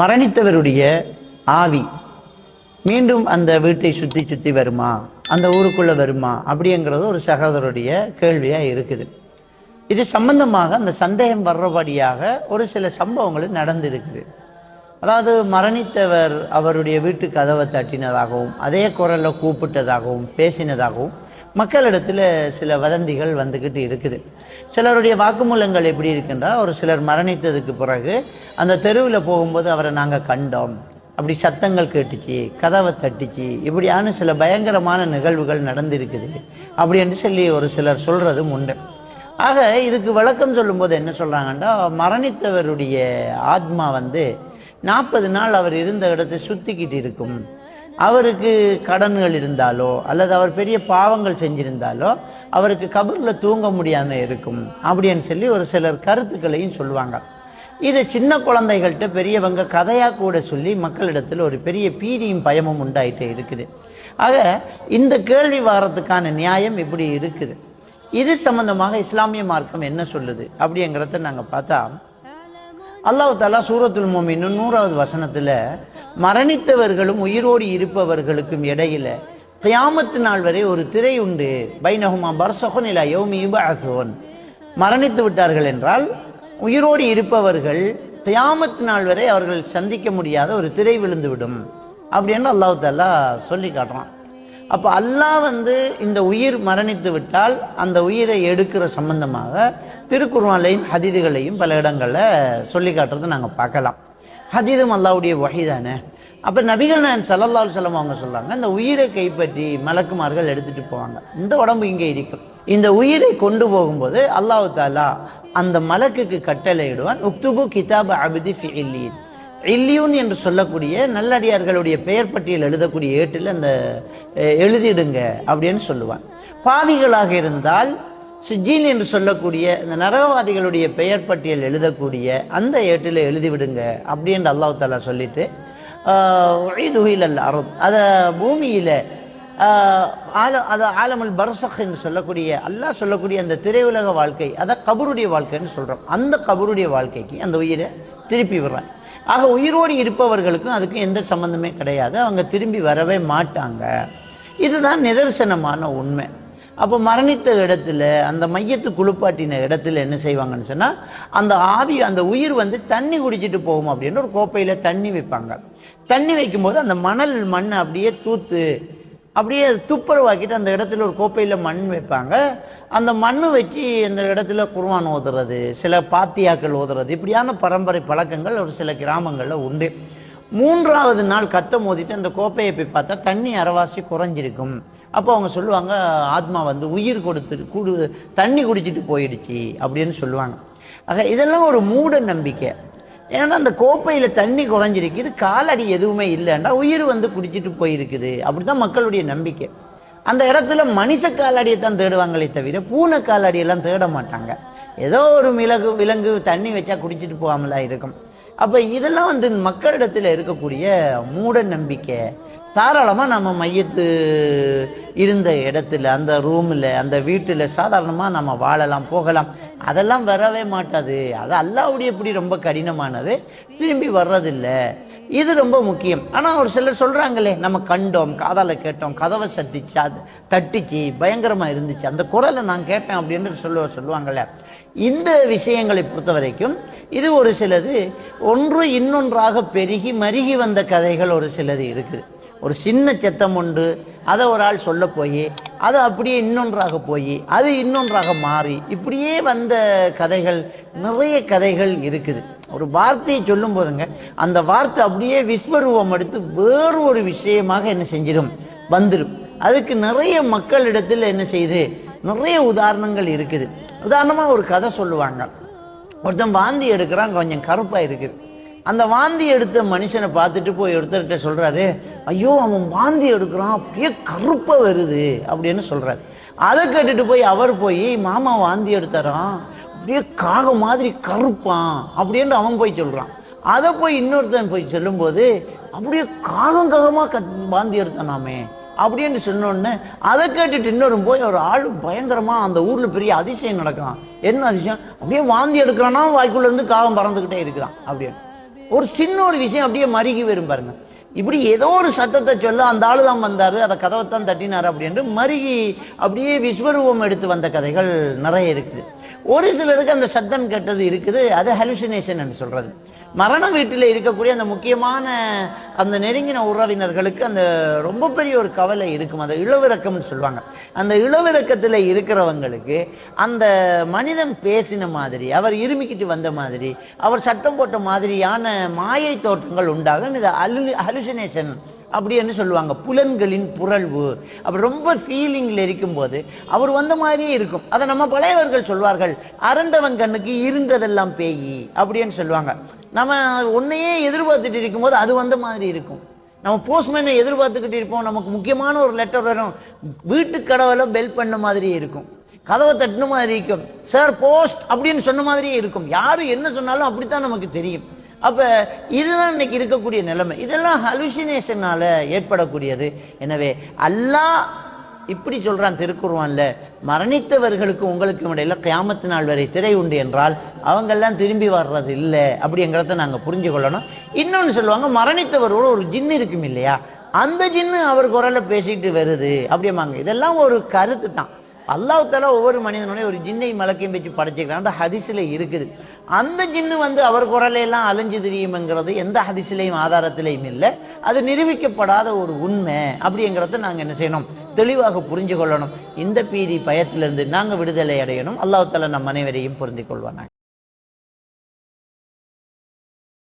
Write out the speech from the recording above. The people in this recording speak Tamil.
மரணித்தவருடைய ஆவி மீண்டும் அந்த வீட்டை சுற்றி சுற்றி வருமா? அந்த ஊருக்குள்ளே வருமா? அப்படிங்கிறது ஒரு சகோதரருடைய கேள்வியாக இருக்குது. இது சம்பந்தமாக அந்த சந்தேகம் வர்றபடியாக ஒரு சில சம்பவங்கள் நடந்திருக்குது. அதாவது மரணித்தவர் அவருடைய வீட்டு கதவை தட்டினதாகவும் அதே குரலில் கூப்பிட்டதாகவும் பேசினதாகவும் மக்களிடத்தில் சில வதந்திகள் வந்துக்கிட்டு இருக்குது. சிலருடைய வாக்குமூலங்கள் எப்படி இருக்குன்றா ஒரு சிலர் மரணித்ததுக்கு பிறகு அந்த தெருவில் போகும்போது அவரை நாங்கள் கண்டோம். அப்படி சத்தங்கள் கேட்டுச்சு கதவை தட்டிச்சு இப்படியான சில பயங்கரமான நிகழ்வுகள் நடந்திருக்குது. அப்படி என்று சொல்லி ஒரு சிலர் சொல்கிறதும் உண்டு. ஆக இதுக்கு விளக்கம் சொல்லும்போது என்ன சொல்கிறாங்கன்னா மரணித்தவருடைய ஆத்மா வந்து நாற்பது நாள் அவர் இருந்த இடத்தை சுற்றிக்கிட்டு இருக்கும். அவருக்கு கடன்கள் இருந்தாலோ அல்லது அவர் பெரிய பாவங்கள் செஞ்சிருந்தாலோ அவருக்கு கபரில் தூங்க முடியாமல் இருக்கும். அப்படின்னு சொல்லி ஒரு சிலர் கருத்துக்களையும் சொல்லுவாங்க. இதை சின்ன குழந்தைகள்கிட்ட பெரியவங்க கதையாக கூட சொல்லி மக்களிடத்தில் ஒரு பெரிய பீதியும் பயமும் உண்டாயிட்டே இருக்குது. ஆக இந்த கேள்வி வாரத்துக்கான நியாயம் இப்படி இருக்குது. இது சம்பந்தமாக இஸ்லாமிய மார்க்கம் என்ன சொல்லுது அப்படிங்கிறத நாங்கள் பார்த்தா அல்லாஹு தாலா சூரத்துல் மோமின்னு நூறாவது வசனத்தில் மரணித்தவர்களும் உயிரோடு இருப்பவர்களுக்கும் இடையில கியாமத்து நாள் வரை ஒரு திரை உண்டு. பைனஹுமா பர்சகோன் இல்லா யோமி யுபஅஸூன். மரணித்து விட்டார்கள் என்றால் உயிரோடு இருப்பவர்கள் கியாமத்து நாள் வரை அவர்கள் சந்திக்க முடியாத ஒரு திரை விழுந்துவிடும் அப்படின்னு அல்லாஹ் தாலா சொல்லி காட்டுறான். அப்போ அல்லாஹ் வந்து இந்த உயிர் மரணித்து விட்டால் அந்த உயிரை எடுக்கிற சம்பந்தமாக திருக்குறளையும் ஹதிதுகளையும் பல இடங்களில் சொல்லி காட்டுறதை நாங்கள் பார்க்கலாம். ஹதீதும் அல்லாவுடைய வகை தானே? அப்போ நபிகள் நான் சல்லல்லா செல்லம் அவங்க சொல்கிறாங்க இந்த உயிரை கைப்பற்றி மலக்குமார்கள் எடுத்துகிட்டு போவாங்க. இந்த உடம்பு இங்கே இருக்கும். இந்த உயிரை கொண்டு போகும்போது அல்லாஹு தாலா அந்த மலக்குக்கு கட்டளையிடுவான் உக்துபு கிதாப் அபிதி ஃபி இல்லியின் இல்லியூன் என்று சொல்லக்கூடிய நல்லடியார்களுடைய பெயர் பட்டியல் எழுதக்கூடிய ஏட்டில் அந்த எழுதிடுங்க அப்படின்னு சொல்லுவான். பாவிகளாக இருந்தால் சிஜீன் என்று சொல்லக்கூடிய இந்த நரகவாதிகளுடைய பெயர் பட்டியல் எழுதக்கூடிய அந்த ஏட்டில் எழுதிவிடுங்க அப்படின்னு அல்லாஹ் தாலா சொல்லிட்டு அல்ல அருத் அதை பூமியில் ஆல அதை ஆலமுல் பர்சக் என்று சொல்லக்கூடிய அல்லாஹ் சொல்லக்கூடிய அந்த திரையுலக வாழ்க்கை அதை கபருடைய வாழ்க்கைன்னு சொல்கிறோம் அந்த கபருடைய வாழ்க்கைக்கு அந்த உயிரை திருப்பி விடுறாங்க. ஆக உயிரோடு இருப்பவர்களுக்கும் அதுக்கும் எந்த சம்மந்தமே கிடையாது. அவங்க திரும்பி வரவே மாட்டாங்க. இதுதான் நிதர்சனமான உண்மை. அப்போ மரணித்த இடத்துல அந்த மையத்து குளிப்பாட்டின இடத்துல என்ன செய்வாங்கன்னு சொன்னால் அந்த ஆவி அந்த உயிர் வந்து தண்ணி குடிச்சிட்டு போகும் அப்படின்னு ஒரு கோப்பையில் தண்ணி வைப்பாங்க. தண்ணி வைக்கும்போது அந்த மணல் மண் அப்படியே தூத்து அப்படியே துப்புரவாக்கிட்டு அந்த இடத்துல ஒரு கோப்பையில் மண் வைப்பாங்க. அந்த மண் வச்சு அந்த இடத்துல குர்வான் ஓதுறது சில பாத்தியாக்கள் ஓதுறது இப்படியான பரம்பரை பழக்கங்கள் ஒரு சில கிராமங்களில் உண்டு. மூன்றாவது நாள் கத்த மோதிட்டு அந்த கோப்பையை போய் பார்த்தா தண்ணி அரைவாசி குறைஞ்சிருக்கும். அப்போ அவங்க சொல்லுவாங்க ஆத்மா வந்து உயிர் கொடுத்து குடு தண்ணி குடிச்சிட்டு போயிடுச்சு அப்படின்னு சொல்லுவாங்க. ஆக இதெல்லாம் ஒரு மூட நம்பிக்கை. ஏன்னா அந்த கோப்பையில் தண்ணி குறைஞ்சிருக்குது காலடி எதுவுமே இல்லைன்னா உயிர் வந்து குடிச்சிட்டு போயிருக்குது. அப்படி தான் மக்களுடைய நம்பிக்கை. அந்த இடத்துல மனுஷ காலடியை தான் தேடுவாங்களே தவிர பூனை காலடியெல்லாம் தேட மாட்டாங்க. ஏதோ ஒரு மிளகு விலங்கு தண்ணி வச்சா குடிச்சிட்டு போகாமலா இருக்கும். அப்போ இதெல்லாம் வந்து மக்களிடத்தில் இருக்கக்கூடிய மூட நம்பிக்கை. தாராளமாக நம்ம மையத்து இருந்த இடத்துல அந்த ரூமில் அந்த வீட்டில் சாதாரணமாக நம்ம வாழலாம் போகலாம். அதெல்லாம் வரவே மாட்டாது. அது அல்லாவுடைய இப்படி ரொம்ப கடினமானது. திரும்பி வர்றதில்லை. இது ரொம்ப முக்கியம். ஆனால் ஒரு சிலர் சொல்கிறாங்களே நம்ம கண்டோம் காதால் கேட்டோம் கதவை சத்திச்சு அது தட்டிச்சு பயங்கரமாக இருந்துச்சு. அந்த குரலை நான் கேட்டேன் அப்படின்னு சொல்லுவ சொல்லுவாங்கள்ல இந்த விஷயங்களை பொறுத்த வரைக்கும் இது ஒரு சிலது ஒன்று இன்னொன்றாக பெருகி மருகி வந்த கதைகள் ஒரு சிலது இருக்குது. ஒரு சின்ன சத்தம் உண்டு. அதை ஒரு ஆள் சொல்ல போய் அது அப்படியே இன்னொன்றாக போய் அது இன்னொன்றாக மாறி இப்படியே வந்த கதைகள் நிறைய கதைகள் இருக்குது. ஒரு வார்த்தையை சொல்லும் போதுங்க அந்த வார்த்தை அப்படியே விஸ்வரூபம் எடுத்து வேறு ஒரு விஷயமாக என்ன செஞ்சிடும்? வந்துடும் அதுக்கு நிறைய மக்களிடத்தில் என்ன செய்யுது? நிறைய உதாரணங்கள் இருக்குது. உதாரணமாக ஒரு கதை சொல்லுவாங்க. ஒருத்தன் வாந்தி எடுக்கிறான் கொஞ்சம் கருப்பாக இருக்குது. அந்த வாந்தி எடுத்த மனுஷனை பார்த்துட்டு போய் ஒருத்தர்கிட்ட சொல்கிறாரு ஐயோ அவன் வாந்தி எடுக்கிறான் அப்படியே கருப்பாக வருது அப்படின்னு சொல்கிறாரு அதை கேட்டுட்டு போய் அவர் போய் மாமா வாந்தி எடுத்தாரான் அப்படியே காக மாதிரி கருப்பான் அப்படின்னு அவன் போய் சொல்கிறான் அதை போய் இன்னொருத்தன் போய் சொல்லும்போது அப்படியே காகம் காகமாக கத் வாந்தி எடுத்தானாமே அப்படின்னு சொன்னோடனே அதை கேட்டுட்டு இன்னொரு போய் ஒரு ஆள் பயங்கரமாக அந்த ஊரில் பெரிய அதிசயம் நடக்கலாம் என்ன அதிசயம்? அப்படியே வாந்தி எடுக்கிறானா வாய்க்குள்ளேருந்து காகம் பறந்துக்கிட்டே இருக்கிறான் அப்படின்னு. ஒரு சின்ன ஒரு விஷயம் அப்படியே மருகி வரும் பாருங்க. இப்படி ஏதோ ஒரு சத்தத்தை சொல்ல அந்த ஆளு தான் வந்தார். அதை கதவைத்தான் தட்டினார் அப்படின்ட்டு மருகி அப்படியே விஸ்வரூபம் எடுத்து வந்த கதைகள் நிறைய இருக்குது. ஒரு சிலருக்கு அந்த சத்தம் கெட்டது இருக்குது. அது ஹலுசினேஷன் சொல்றது. மரண வீட்டில் இருக்கக்கூடிய அந்த முக்கியமான அந்த நெருங்கின உறவினர்களுக்கு அந்த ரொம்ப பெரிய ஒரு கவலை இருக்கும். அந்த இளவிறக்கம்னு சொல்லுவாங்க. அந்த இளவிறக்கத்தில் இருக்கிறவங்களுக்கு அந்த மனிதன் பேசின மாதிரி அவர் இருமிக்கிட்டு வந்த மாதிரி அவர் சத்தம் போட்ட மாதிரியான மாயை தோற்றங்கள் உண்டாகும். இது அலு அப்படி அப்படின்னு சொல்லுவாங்க. புலன்களின் புரள்வு. அப்படி ரொம்ப ஃபீலிங்கில் இருக்கும்போது அவர் வந்த மாதிரியே இருக்கும். அதை நம்ம பழையவர்கள் சொல்வார்கள். அரண்டவன் கண்ணுக்கு இருண்டதெல்லாம் பேயி அப்படின்னு சொல்லுவாங்க. நம்ம ஒன்றையே எதிர்பார்த்துட்டு இருக்கும்போது அது வந்த மாதிரி இருக்கும். நம்ம போஸ்ட்மேனை எதிர்பார்த்துக்கிட்டு இருப்போம். நமக்கு முக்கியமான ஒரு லெட்டர் வரும். வீட்டு கடவுளை பெல் பண்ண மாதிரி இருக்கும். கதவை தட்டின மாதிரி இருக்கும். சார் போஸ்ட் அப்படின்னு சொன்ன மாதிரியே இருக்கும். யார் என்ன சொன்னாலும் அப்படித்தான் நமக்கு தெரியும். அப்போ இதுதான் இன்னைக்கு இருக்கக்கூடிய நிலைமை. இதெல்லாம் ஹலுசினேஷனால் ஏற்படக்கூடியது. எனவே அல்லாஹ் இப்படி சொல்கிறான் திருக்குருவான்ல மரணித்தவர்களுக்கு உங்களுக்கும் இடையில கியாமத்து நாள் வரை திரை உண்டு என்றால் அவங்கெல்லாம் திரும்பி வர்றது இல்லை. அப்படிங்கிறத நாங்கள் புரிஞ்சு கொள்ளணும். இன்னொன்று சொல்லுவாங்க மரணித்தவரோட ஒரு ஜின்னு இருக்கும் இல்லையா அந்த ஜின்னு அவர் குரலை பேசிட்டு வருது. அப்படிம்பாங்க. இதெல்லாம் ஒரு கருத்து தான். அல்லாஹால ஒவ்வொரு மனிதனுடைய ஒரு ஜின்னை மலக்கையும் வச்சு படைச்சிக்கிறான். ஹதிசில் இருக்குது. அந்த ஜின்னு வந்து அவர் குரலையெல்லாம் அலைஞ்சு திரியும்ங்கிறது எந்த ஹதிசிலையும் ஆதாரத்திலையும் இல்லை. அது நிரூபிக்கப்படாத ஒரு உண்மை அப்படிங்கிறத நாங்கள் என்ன செய்யணும்? தெளிவாக புரிஞ்சு கொள்ளணும். இந்த பீதி பயத்திலிருந்து நாங்கள் விடுதலை அடையணும். அல்லாஹால நம் அனைவரையும் புரிந்து கொள்வாங்க